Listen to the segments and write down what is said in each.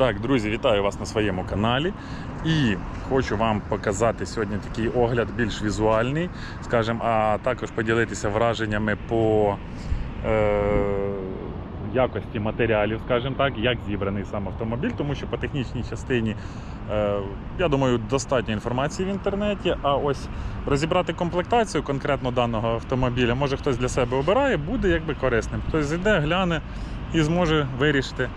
Так, друзі, вітаю вас на своєму каналі. І хочу вам показати сьогодні такий огляд більш візуальний, скажімо, а також поділитися враженнями по е, якості матеріалів, скажімо так, як зібраний сам автомобіль, тому що по технічній частині, е, я думаю, достатньо інформації в інтернеті. А ось розібрати комплектацію конкретно даного автомобіля, може хтось для себе обирає, буде якби корисним. Хтось зайде, гляне і зможе вирішити.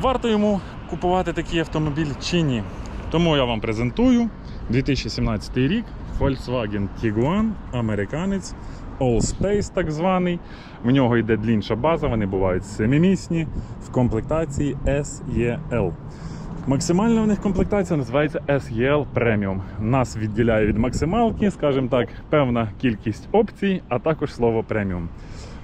Варто йому купувати такий автомобіль чи ні. Тому я вам презентую 2017 рік Volkswagen Tiguan, американець, All Space так званий. В нього йде длінша база, вони бувають семимісні в комплектації SEL. Максимальна в них комплектація називається SEL Premium. Нас відділяє від максималки, скажімо так, певна кількість опцій, а також слово преміум.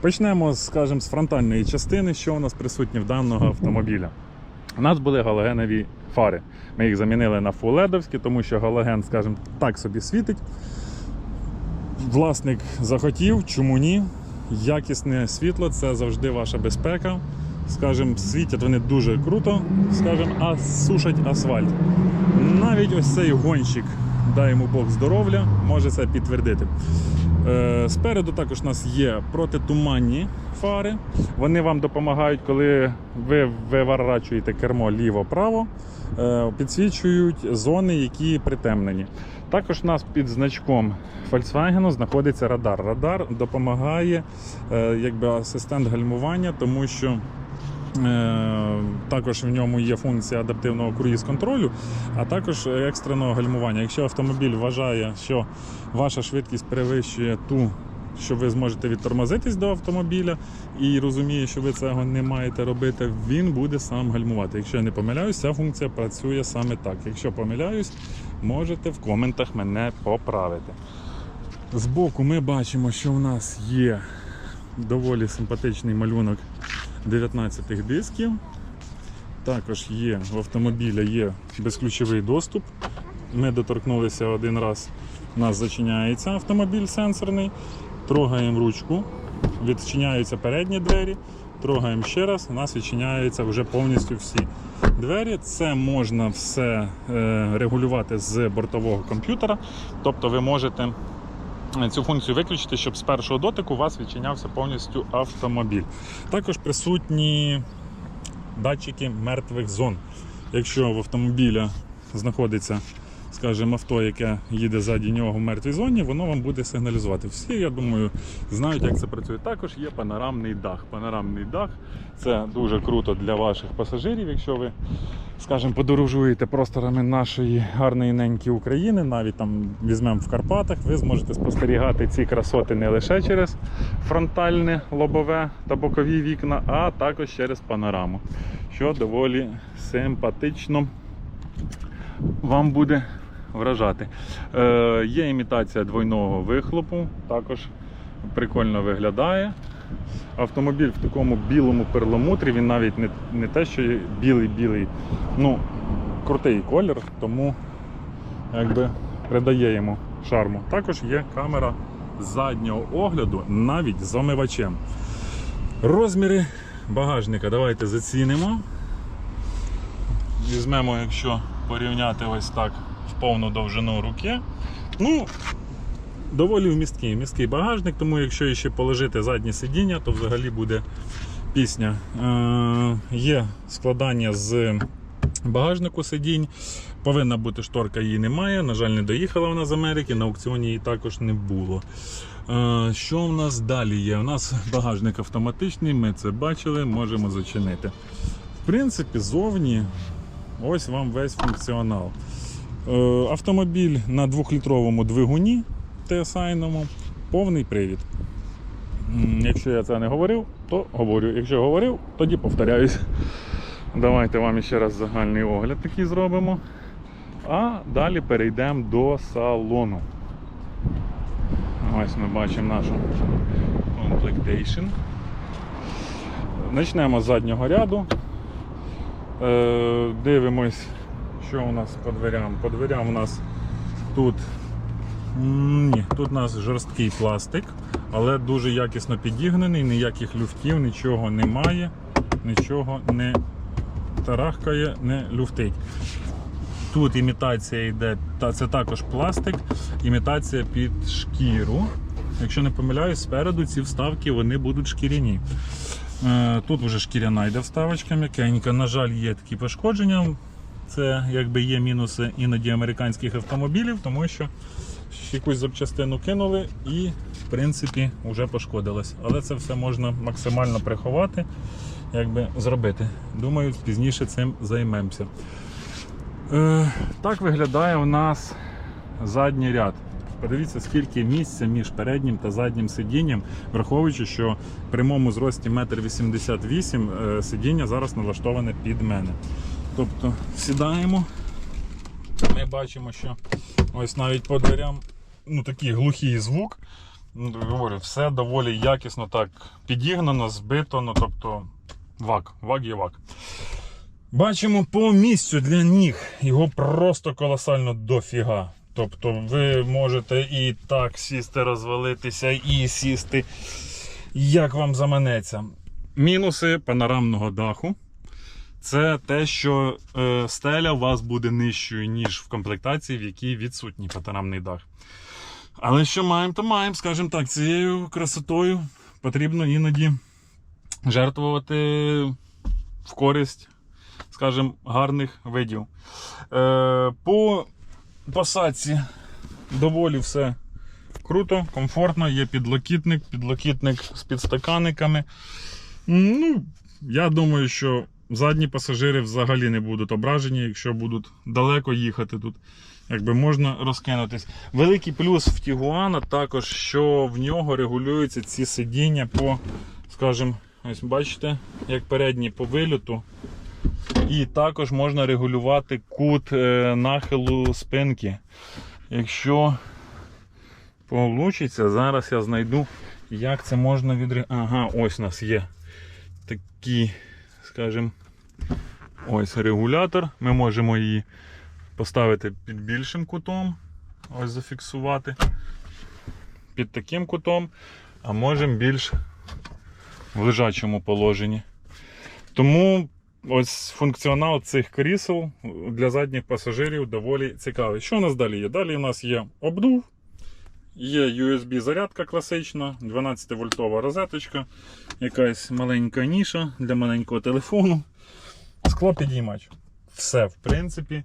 Почнемо, скажімо, з фронтальної частини, що у нас присутнє в даного автомобіля. У нас були галогенові фари. Ми їх замінили на фуледовські, тому що галоген, скажімо, так собі світить. Власник захотів, чому ні? Якісне світло це завжди ваша безпека. Скажімо, світять вони дуже круто, скажімо, а сушать асфальт. Навіть ось цей гонщик, дай йому Бог здоров'я, може це підтвердити. Е, Спереду також у нас є протитуманні фари. Вони вам допомагають, коли ви виворачуєте кермо ліво-право, е, підсвічують зони, які притемнені. Також у нас під значком Volkswagen знаходиться радар. Радар допомагає е, якби асистент гальмування, тому що. Е, Також в ньому є функція адаптивного круїз-контролю, а також екстреного гальмування. Якщо автомобіль вважає, що ваша швидкість перевищує ту, що ви зможете відтормозитись до автомобіля, і розуміє, що ви цього не маєте робити, він буде сам гальмувати. Якщо я не помиляюсь, ця функція працює саме так. Якщо помиляюсь, можете в коментах мене поправити. Збоку ми бачимо, що у нас є доволі симпатичний малюнок 19 дисків. Також є в автомобіля є безключовий доступ. Ми доторкнулися один раз, у нас зачиняється автомобіль сенсорний. Трогаємо ручку, відчиняються передні двері, трогаємо ще раз, у нас відчиняються вже повністю всі двері. Це можна все е, регулювати з бортового комп'ютера. Тобто ви можете цю функцію виключити, щоб з першого дотику у вас відчинявся повністю автомобіль. Також присутні датчики мертвих зон. Якщо в автомобіля знаходиться, скажімо, авто, яке їде ззаді нього в мертвій зоні, воно вам буде сигналізувати. Всі, я думаю, знають, як це працює. Також є панорамний дах. Панорамний дах це дуже круто для ваших пасажирів, якщо ви скажімо, подорожуєте просторами нашої гарної неньки України, навіть там візьмемо в Карпатах, ви зможете спостерігати ці красоти не лише через фронтальне, лобове та бокові вікна, а також через панораму, що доволі симпатично вам буде вражати. Е, є імітація двойного вихлопу, також прикольно виглядає. Автомобіль в такому білому перламутрі, він навіть не, не те, що білий-білий, ну, крутий колір, тому якби придає йому шарму. Також є камера заднього огляду навіть з омивачем. Розміри багажника давайте зацінимо. Візьмемо, якщо порівняти ось так в повну довжину руки. Ну, доволі вмісткий, місткий багажник, тому якщо ще положити заднє сидіння, то взагалі буде пісня. Е, є складання з багажнику сидінь. Повинна бути шторка, її немає. На жаль, не доїхала вона з Америки, на аукціоні її також не було. Е, що в нас далі є? У нас багажник автоматичний, ми це бачили, можемо зачинити. В принципі, зовні ось вам весь функціонал. Е, автомобіль на 2-літровому двигуні TSI-ному, повний привід. Якщо я це не говорив, то говорю. Якщо говорив, тоді повторяюсь. Давайте вам ще раз загальний огляд такий зробимо. А далі перейдемо до салону. Ось ми бачимо нашу комплектейшн. Почнемо з заднього ряду. Е, Дивимось, що у нас по дверям. По дверям у нас тут Ні, тут у нас жорсткий пластик, але дуже якісно підігнаний, ніяких люфтів, нічого немає, нічого не тарахкає, не люфтить. Тут імітація йде, це також пластик, імітація під шкіру. Якщо не помиляюсь, спереду ці вставки вони будуть шкіряні. Е, Тут вже шкіряна йде вставочка м'якенька. На жаль, є такі пошкодження. Це якби є мінуси іноді американських автомобілів, тому що якусь запчастину кинули і, в принципі, вже пошкодилось. Але це все можна максимально приховати, якби зробити. Думаю, пізніше цим займемося. Е, так виглядає у нас задній ряд. Подивіться, скільки місця між переднім та заднім сидінням, враховуючи, що в прямому зрості 1,88 м е, сидіння зараз налаштоване під мене. Тобто сідаємо, ми бачимо, що ось навіть по дверям ну, такий глухий звук. Ну, говорю, все доволі якісно так підігнано, збито, ну тобто вак, вак є вак. Бачимо по місцю для ніг. Його просто колосально дофіга. Тобто ви можете і так сісти, розвалитися, і сісти, як вам заманеться. Мінуси панорамного даху. Це те, що е, стеля у вас буде нижчою, ніж в комплектації, в якій відсутній панорамний дах. Але що маємо, то маємо, скажімо так, цією красотою потрібно іноді жертвувати в користь, скажімо, гарних видів. Е, по посадці доволі все круто, комфортно, є підлокітник, підлокітник з підстаканниками. Ну, я думаю, що задні пасажири взагалі не будуть ображені, якщо будуть далеко їхати тут. Якби можна розкинутись. Великий плюс в Тігуана також, що в нього регулюються ці сидіння по, скажімо, ось бачите, як передні по вильоту. І також можна регулювати кут е, нахилу спинки. Якщо получиться, зараз я знайду, як це можна відрегулювати. Ага, ось у нас є такий, скажімо, ось регулятор. Ми можемо її поставити під більшим кутом, ось зафіксувати. Під таким кутом, а можемо більш в лежачому положенні. Тому ось функціонал цих крісел для задніх пасажирів доволі цікавий. Що у нас далі є? Далі у нас є обдув, є USB-зарядка класична, 12-вольтова розеточка, якась маленька ніша для маленького телефону, склопідіймач. Все, в принципі.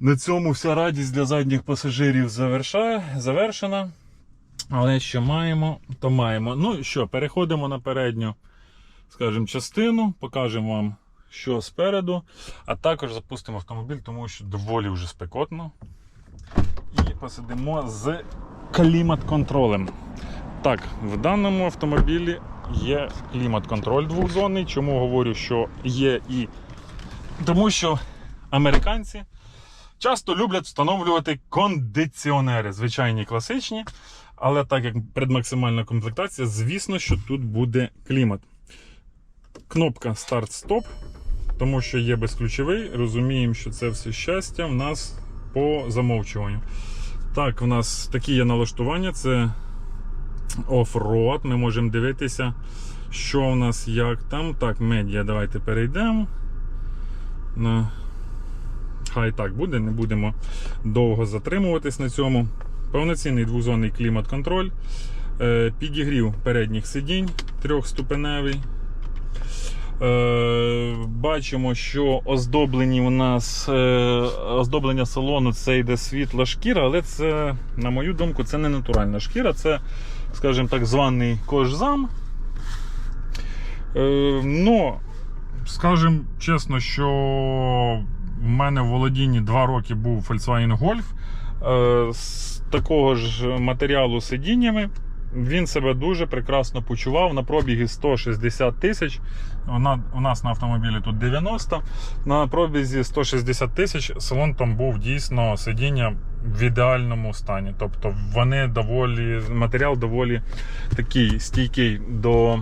На цьому вся радість для задніх пасажирів завершає, завершена. Але що маємо, то маємо. Ну що, переходимо на передню, скажімо, частину, покажемо вам, що спереду, а також запустимо автомобіль, тому що доволі вже спекотно. І посидимо з клімат-контролем. Так, в даному автомобілі є клімат-контроль двохзонний. Чому говорю, що є і. Тому що американці часто люблять встановлювати кондиціонери, звичайні класичні. Але так як предмаксимальна комплектація, звісно, що тут буде клімат. Кнопка старт-стоп, тому що є безключовий. Розуміємо, що це все щастя в нас по замовчуванню. Так, в нас такі є налаштування: це оффроад. Ми можемо дивитися, що у нас як там. Так, медіа, давайте перейдемо. На... Хай так буде, не будемо довго затримуватись на цьому. Повноцінний двозонний клімат-контроль, е, підігрів передніх сидінь трьохступеневий. Е, Бачимо, що оздоблені у нас е, оздоблення салону це йде світла шкіра, але це, на мою думку, це не натуральна шкіра, це, скажімо так, званий кожзам. Е, но, скажімо чесно, що в мене в володінні 2 роки був Volkswagen Golf з такого ж матеріалу сидіннями. Він себе дуже прекрасно почував на пробіги 160 тисяч. У нас на автомобілі тут 90. На пробізі 160 тисяч салон там був дійсно сидіння в ідеальному стані. Тобто вони доволі, матеріал доволі такий стійкий до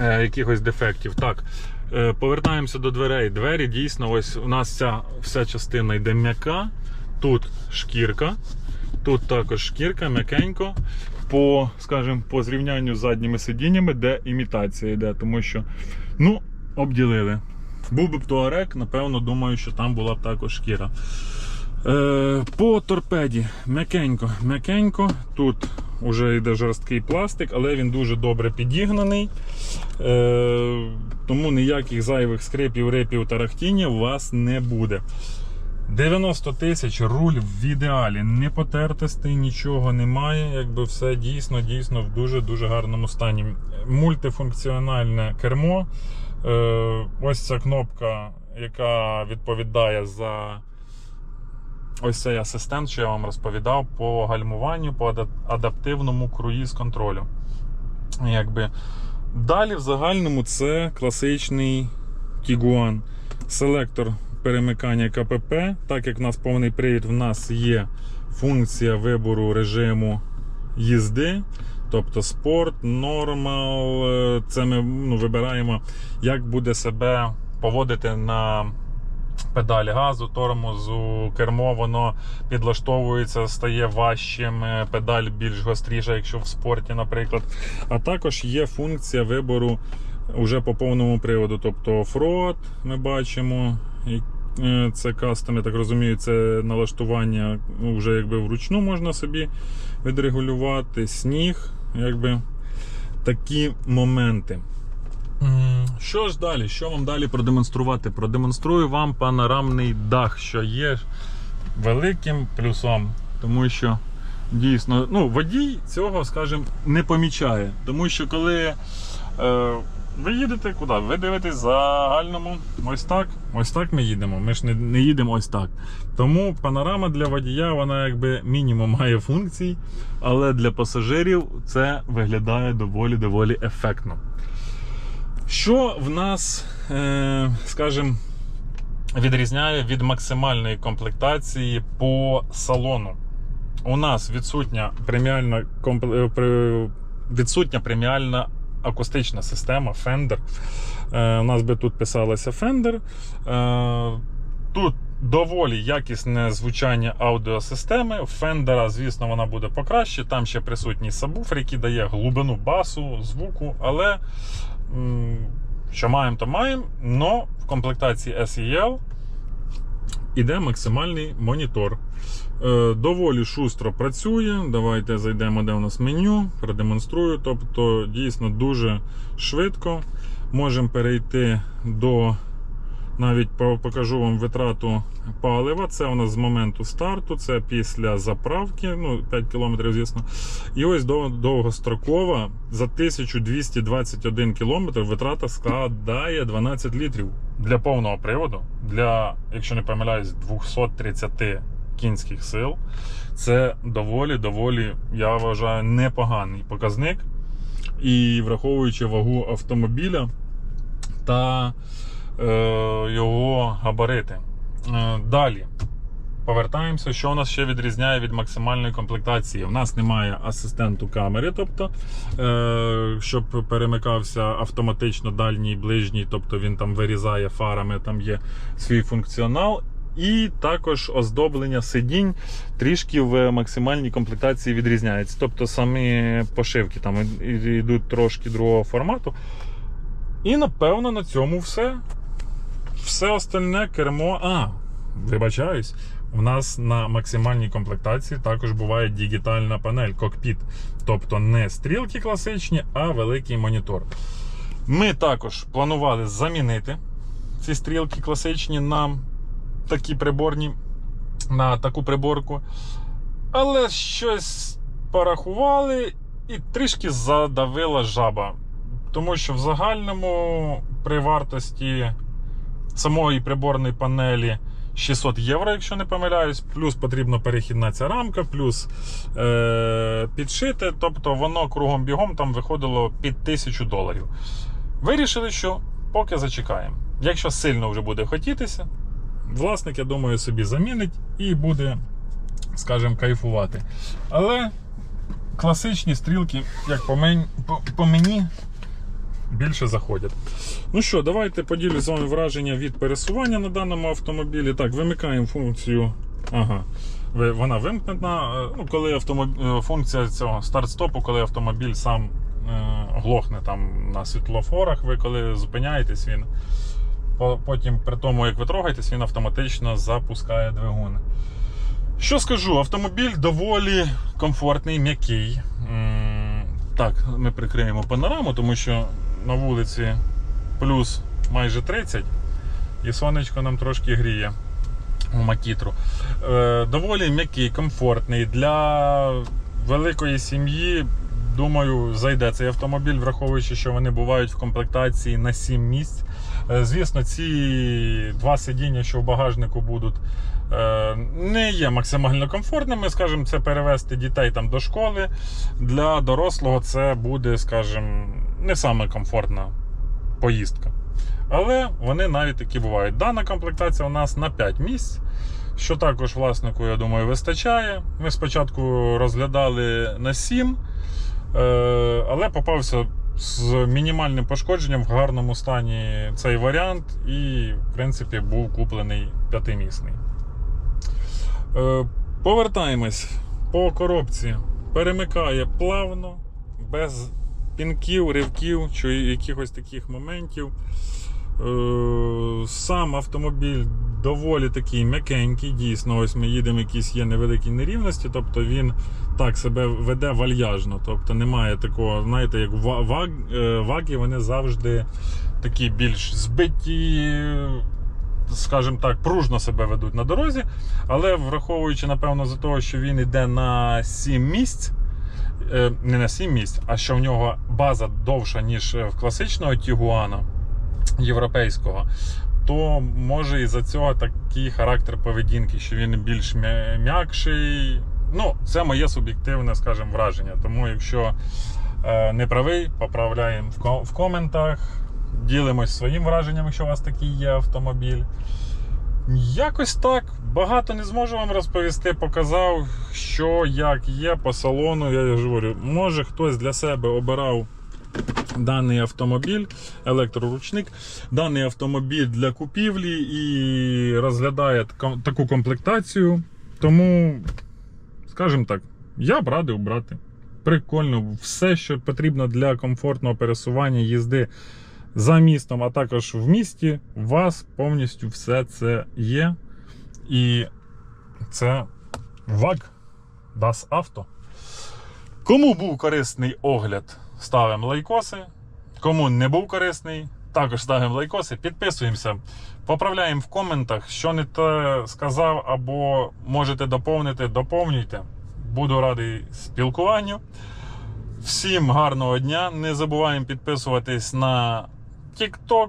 е, якихось дефектів. Так, е, повертаємося до дверей. Двері дійсно, ось у нас ця вся частина йде м'яка. Тут шкірка, тут також шкірка, м'якенько. По, скажімо, по зрівнянню з задніми сидіннями, де імітація йде, тому що ну, обділили. Був би б туарек, напевно, думаю, що там була б також шкіра. Е, по торпеді м'якенько, м'якенько. Тут вже йде жорсткий пластик, але він дуже добре підігнаний. Е, тому ніяких зайвих скрипів, репів та рахтіння у вас не буде. 90 тисяч руль в ідеалі, не потертостей, нічого немає. Якби все дійсно, дійсно в дуже-дуже гарному стані. Мультифункціональне кермо. Е, ось ця кнопка, яка відповідає за ось цей асистент, що я вам розповідав, по гальмуванню, по адаптивному круїз контролю. Якби. Далі в загальному це класичний Tiguan. Селектор перемикання КПП. Так як в нас повний привід, в нас є функція вибору режиму їзди. Тобто спорт, нормал. е, Це ми ну, вибираємо, як буде себе поводити на педалі газу, тормозу, кермо, воно підлаштовується, стає важчим, е, педаль більш гостріша, якщо в спорті, наприклад. А також є функція вибору уже по повному приводу. Тобто оффроад ми бачимо. Е, Це кастом, я так розумію, це налаштування ну, вже якби вручну можна собі відрегулювати. Сніг, якби такі моменти. Що ж далі? Що вам далі продемонструвати? Продемонструю вам панорамний дах, що є великим плюсом, тому що дійсно ну, водій цього, скажімо, не помічає. Тому що коли е, ви їдете куди? Ви дивитесь загальному ось так. Ось так ми їдемо. Ми ж не, не їдемо ось так. Тому панорама для водія, вона якби мінімум має функцій, але для пасажирів це виглядає доволі доволі ефектно. Що в нас, е, скажімо, відрізняє від максимальної комплектації по салону? У нас відсутня преміальна е, відсутня преміальна акустична система Fender. Е, у нас би тут писалося Fender. Е, тут доволі якісне звучання аудіосистеми. Fender, звісно, вона буде покраще. Там ще присутній сабвуфер, який дає глибину басу, звуку, але що маємо, то маємо. Но в комплектації SEL іде максимальний монітор. Е, доволі шустро працює. Давайте зайдемо, де у нас меню, продемонструю. Тобто, дійсно дуже швидко. Можемо перейти до. Навіть покажу вам витрату палива. Це у нас з моменту старту, це після заправки, ну 5 км, звісно. І ось довгострокова за 1221 км витрата складає 12 літрів для повного приводу. Для, якщо не помиляюсь, 230 кінських сил. Це доволі, доволі, я вважаю, непоганий показник. І враховуючи вагу автомобіля та е, його габарити. Е, далі. Повертаємося, що у нас ще відрізняє від максимальної комплектації. У нас немає асистенту камери, тобто, е, щоб перемикався автоматично дальній, ближній, тобто він там вирізає фарами, там є свій функціонал. І також оздоблення сидінь трішки в максимальній комплектації відрізняється. Тобто самі пошивки там йдуть трошки другого формату. І напевно на цьому все. Все остальне кермо. А, вибачаюсь. У нас на максимальній комплектації також буває дігітальна панель, кокпіт. Тобто не стрілки класичні, а великий монітор. Ми також планували замінити ці стрілки класичні на такі приборні, на таку приборку. Але щось порахували і трішки задавила жаба. Тому що в загальному при вартості самої приборної панелі 600 євро, якщо не помиляюсь, плюс потрібна перехідна ця рамка, плюс е- підшити. Тобто воно кругом бігом там виходило під 1000 доларів. Вирішили, що поки зачекаємо. Якщо сильно вже буде хотітися, власник, я думаю, собі замінить і буде, скажімо, кайфувати. Але класичні стрілки, як по мені, по, по мені більше заходять. Ну що, давайте поділю з вами враження від пересування на даному автомобілі. Так, вимикаємо функцію. Ага. Вона вимкнена. Ну, коли автомоб... е, функція цього старт-стопу, коли автомобіль сам е, глохне там на світлофорах, ви коли зупиняєтесь, він Потім, при тому, як ви трогаєтесь, він автоматично запускає двигун. Що скажу, автомобіль доволі комфортний, м'який. Так, ми прикриємо панораму, тому що на вулиці плюс майже 30, і сонечко нам трошки гріє у Макітру. Е, доволі м'який, комфортний. Для великої сім'ї, думаю, зайде цей автомобіль, враховуючи, що вони бувають в комплектації на 7 місць. Е, Звісно, ці два сидіння, що в багажнику будуть, е, не є максимально комфортними. Скажімо, це перевезти дітей там до школи. Для дорослого це буде, скажімо, не саме комфортна поїздка. Але вони навіть такі бувають. Дана комплектація у нас на 5 місць, що також власнику, я думаю, вистачає. Ми спочатку розглядали на 7, е, але попався з мінімальним пошкодженням в гарному стані цей варіант, і, в принципі, був куплений п'ятимісний. Е, Повертаємось по коробці. Перемикає плавно, без пінків, ривків чи якихось таких моментів. Е, Сам автомобіль доволі такий м'якенький, дійсно, ось ми їдемо, якісь є невеликі нерівності, тобто він так себе веде вальяжно. Тобто немає такого, знаєте, як ва- ваг, е, ваги, вони завжди такі більш збиті, скажімо так, пружно себе ведуть на дорозі. Але враховуючи, напевно, за того, що він йде на 7 місць. е, Не на 7 місць, а що в нього база довша, ніж в класичного Тігуана європейського, то може із-за цього такий характер поведінки, що він більш м'якший. Ну, це моє суб'єктивне, скажімо, враження. Тому, якщо е, не правий, поправляємо в коментах, ділимось своїм враженням, якщо у вас такий є автомобіль. Якось так. Багато не зможу вам розповісти. Показав, що як є по салону. Я ж говорю, може хтось для себе обирав даний автомобіль, електроручник, даний автомобіль для купівлі і розглядає таку комплектацію. Тому, скажімо так, я б радив брати. Прикольно, все, що потрібно для комфортного пересування, їзди за містом, а також в місті, у вас повністю все це є. І це VAG Das Auto. Кому був корисний огляд, ставимо лайкоси. Кому не був корисний, також ставимо лайкоси, підписуємося, поправляємо в коментах, що не те сказав, або можете доповнити, доповнюйте. Буду радий спілкуванню. Всім гарного дня. Не забуваємо підписуватись на TikTok,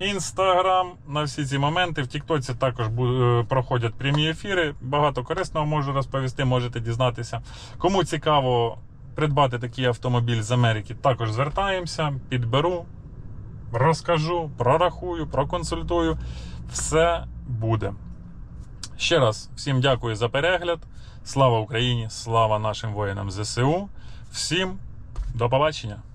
Instagram, на всі ці моменти. В TikTok також е, проходять прямі ефіри. Багато корисного можу розповісти, можете дізнатися. Кому цікаво придбати такий автомобіль з Америки, також звертаємося, підберу, розкажу, прорахую, проконсультую. Все буде. Ще раз всім дякую за перегляд. Слава Україні! Слава нашим воїнам ЗСУ. Всім до побачення!